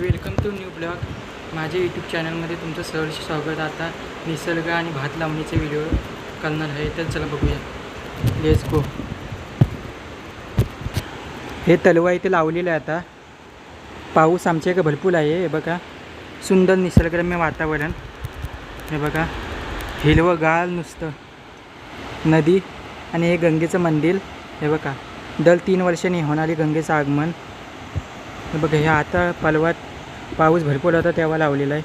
Welcome to new blog. माझ्या YouTube चॅनलमध्ये तुमचं सहर्ष स्वागत. आता निसर्ग आणि भात लावणीचे व्हिडिओ करणार आहे. तर चला बघूया. लेस गो हे तलवा इथे लावलेलं आहे आता. पाऊस आमच्या इकडे भरपूर आहे. हे बघा. सुंदर निसर्गरम्य वातावरण. हे बघा. हिरवं गाळ नुसतं. नदी आणि हे गंगेचं मंदिर. हे बघा. दर तीन वर्षांनी होणारी गंगेचं आगमन. हे बघा. हे आता पलवात पाऊस भरपूर होता तेव्हा लावलेला आहे.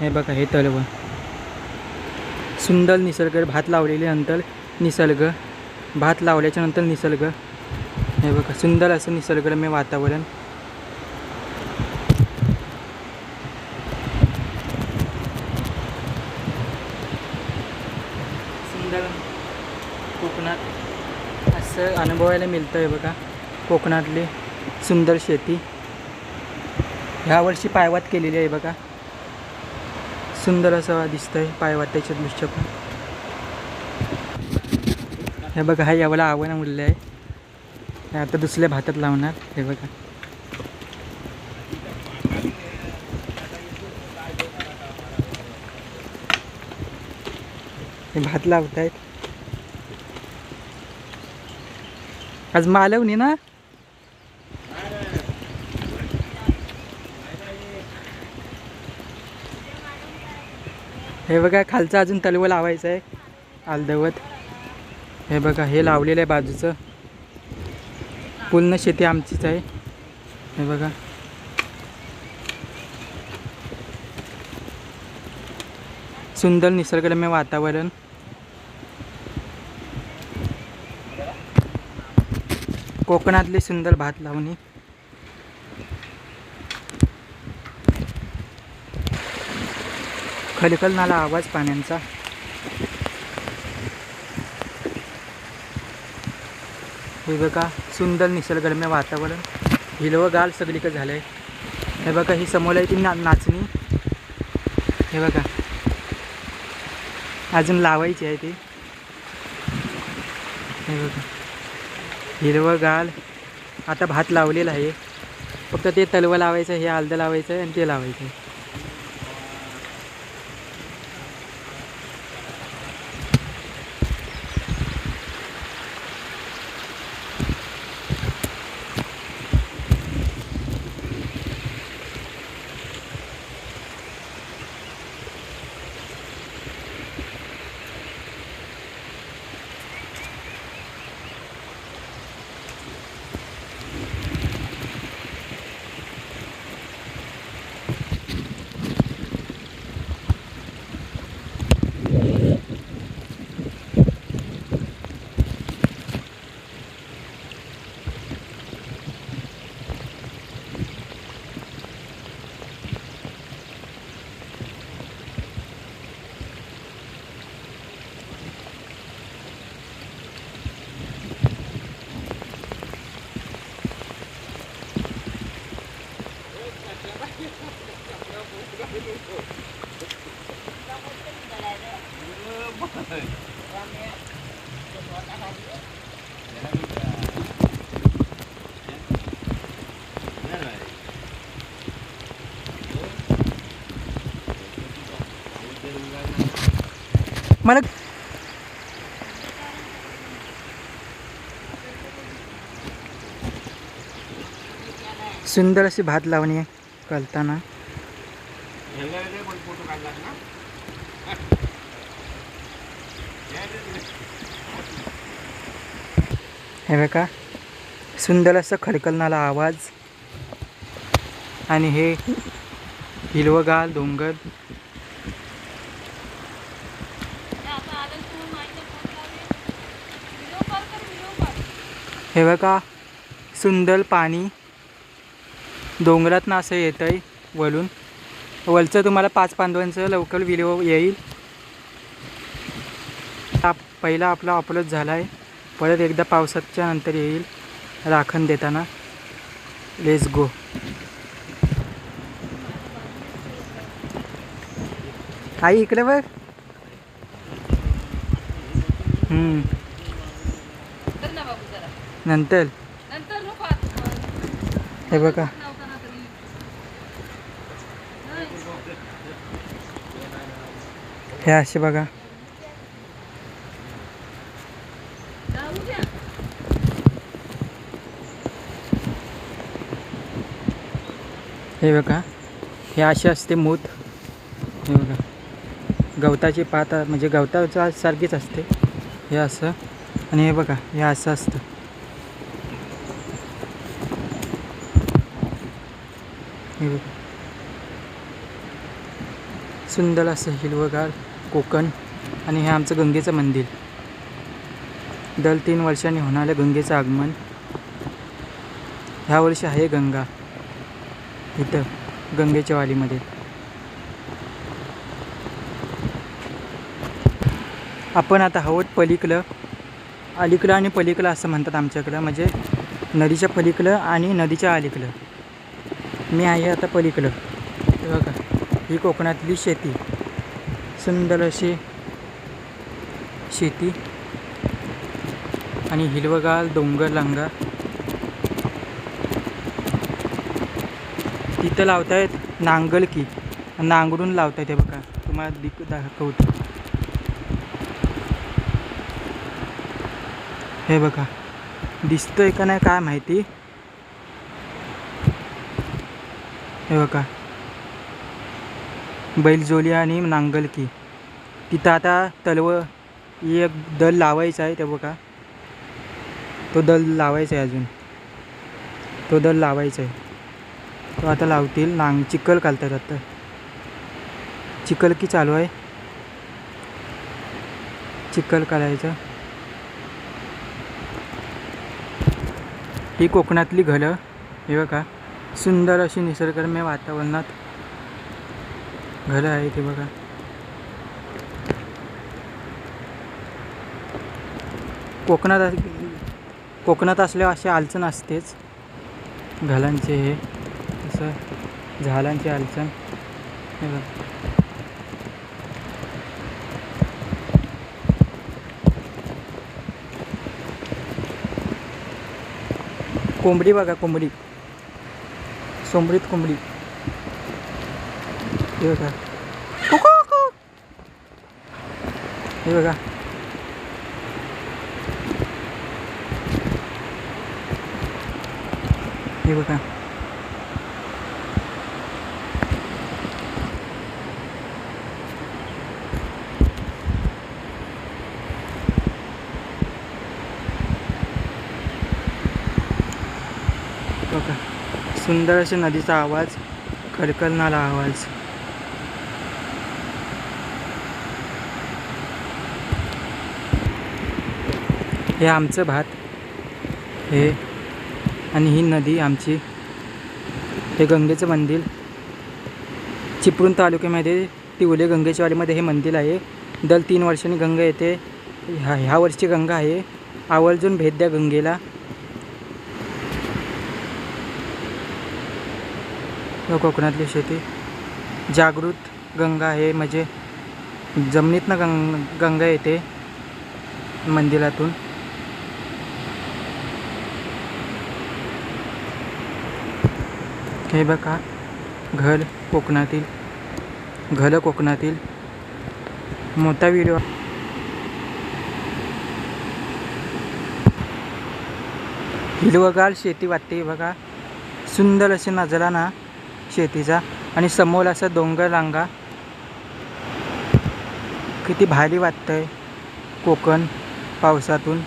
हे बघा हे तलव सुंदर निसर्ग भात लावलेल्यानंतर निसर्ग. भात लावल्याच्या नंतर निसर्ग. हे बघा सुंदर असं निसर्गरम्य वातावरण. सुंदर कोकणात असं अनुभवायला मिळतं आहे बघा. कोकणातली सुंदर शेती. ह्या वर्षी पायवात केलेली आहे बघा. सुंदर असं दिसतंय पायवाटाचे दृश्य पण. हे बघा हा यावला आव्हान उरलं आहे हे आता दुसऱ्या भातात लावणार हे बघा. हे भात लावतायत. आज मालवणी ना? हे बघा खालचं अजून तलवं लावायचं आहे आलदवत. हे बघा हे लावलेलं आहे बाजूचं. पूर्ण शेती आमचीच आहे. हे बघा. सुंदर निसर्गरम्य वातावरण. कोकणातली सुंदर भात लावणी. खलखलणारा आवाज पाण्यांचा. हे बघा सुंदर निसर्गरम्य वातावरण. हिरवं सगळीकडे झालं आहे हे बघा ही समोर आहे ती ना नाचणी. हे बघा. अजून लावायची आहे ती. हे बघा. हिरवगाल आता भात लावलेला आहे. फक्त ते तलवं लावायचं हे आलदं लावायचं आहे आणि ते लावायचं. आहे मला सुंदर अशी भात लावणी आहे कळताना हे बघा सुंदर असं खडकलणारा आवाज. आणि हे हिरवगार डोंगर. हे बघा सुंदर पाणी. डोंगरातनं असं येतं आहे वळून वलचं तुम्हाला पाच पांडवांचं लवकर व्हिडिओ येईल. आप पहिला आपला अपलोड झाला आहे परत एकदा पावसाच्या नंतर येईल. राखण देताना. लेस गो आई इकडे बघ. नंतर? हे बघा. हे असे बघा. हे बघा. हे असे असते मूत. हे बघा. गवताची पात म्हणजे गवताच्या सारखीच असते. हे असं. आणि हे बघा हे असं असतं. हे बघा. सुंदर असं हिरवगार कोकण आणि हे आमचं गंगेचं मंदिर. दर तीन वर्षांनी होणारं गंगेचं आगमन. ह्या वर्षी आहे गंगा. इथं गंगेच्या वालीमध्ये. आपण आता हवत पलीकडं. अलीकडं आणि पलीकडं असं म्हणतात आमच्याकडं. म्हणजे नदीच्या पलीकडं आणि नदीच्या अलीकडं. मी आहे आता पलीकडं. हे बघा ही कोकणातली शेती. सुंदर अशी शेती. आणि हिरवगार डोंगर लांगा. तिथं लावतायत नांगलकी नांगरून लावतायत हे बघा. तुम्हाला दिक दाखवतो. हे बघा. दिसतंय का नाही काय माहिती? हे बघा. बैलजोली आणि नांगलकी. तिथं आता तलव एक दल लावायचा आहे ते बघा. तो दल लावायचा आहे अजून. तो दल लावायचा आहे. तो आता लावतील. नांग चिखल घालतात आता. चिखल की चालू आहे. चिखल काढायचं ही कोकणातली घलं हे बघा. सुंदर अशी निसर्गरम्य वातावरणात घरं आहे ते बघा. कोकणात कोकणात असल्यावर असे अडचण असतेच. घालांचे हे असं झाडांची अडचण हे बघा. कोंबडी बघा कोंबडी. सोंबडीत कोंबडी हे बघा कुकू, कुकू. हे बघा हे बघा बघा सुंदर असे नदीचा आवाज खडकलणारा आवाज. हे आमचं भात. हे आणि ही नदी आमची. हे गंगेचं मंदिर. चिपळूण तालुक्यामध्ये तिवले गंगेच्यावाडीमध्ये हे मंदिर आहे. दर तीन वर्षांनी गंगा येते. ह्या ह्या वर्षी गंगा आहे. आवर्जून भेट द्या गंगेला. व कोकणातली शेती. जागृत गंगा आहे म्हणजे जमिनीतनं गंग गंगा येते मंदिरातून. हे बघा घर कोकणातील घर कोकणातील मोठा व्हिडिओ. हिरवगार शेती वाटते बघा. सुंदर असे नजराना ना शेतीचा आणि समोर असा डोंगर रांगा. किती भारी वाटतंय. कोकण पावसातून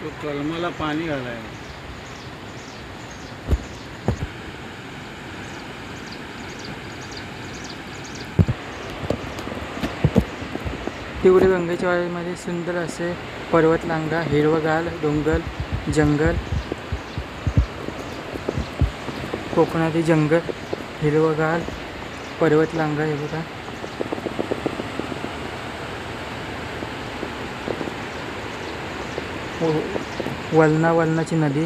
तो कलमाला पाणी घालायला. तिवरे गंगेच्या वाडीमध्ये सुंदर असे पर्वत लांगा हिरवगाल डोंगर जंगल कोकणातील जंगल हिरवगाल पर्वत लांगा हे बघा. हो वलना वलनाची नदी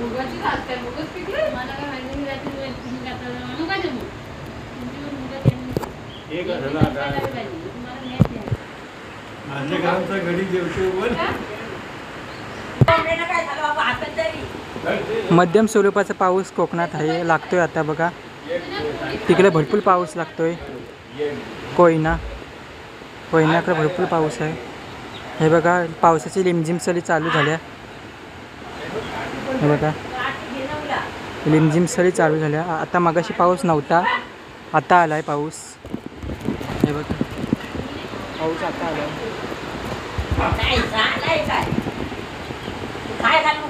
मुगाची घालताय मुगच पिकले मला काय माहिती नाही रात्री वेळ तुम्ही घातला आणू का ते मूग तुमची मुलं त्यांनी एक जेवतो मध्यम स्वरूपाचा पाऊस कोकणात आहे लागतोय आता बघा. तिकडे भरपूर पाऊस लागतोय. कोयना. कोयनाकडे भरपूर पाऊस आहे. हे बघा पावसाची लिमझिम सरी चालू झाल्या. हे बघा. लिमझिम सरी चालू झाल्या. आता मगाशी पाऊस नव्हता. आता आला आहे पाऊस. हे बघा. पाऊस आता आलाय काय झालंय काय काय घालू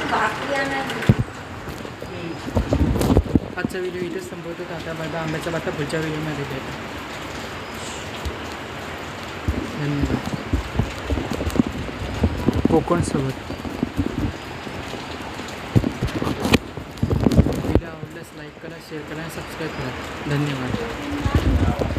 तू भाकरी आणायची. आजचा व्हिडिओ इथेच संपवतो. आता बघा आंब्याचा बाता पुढच्या व्हिडिओमध्ये भेटा धन्यवाद. कोकणसोबत व्हिडिओ आवडल्यास लाईक करा शेअर करा आणि सबस्क्राईब करा. धन्यवाद.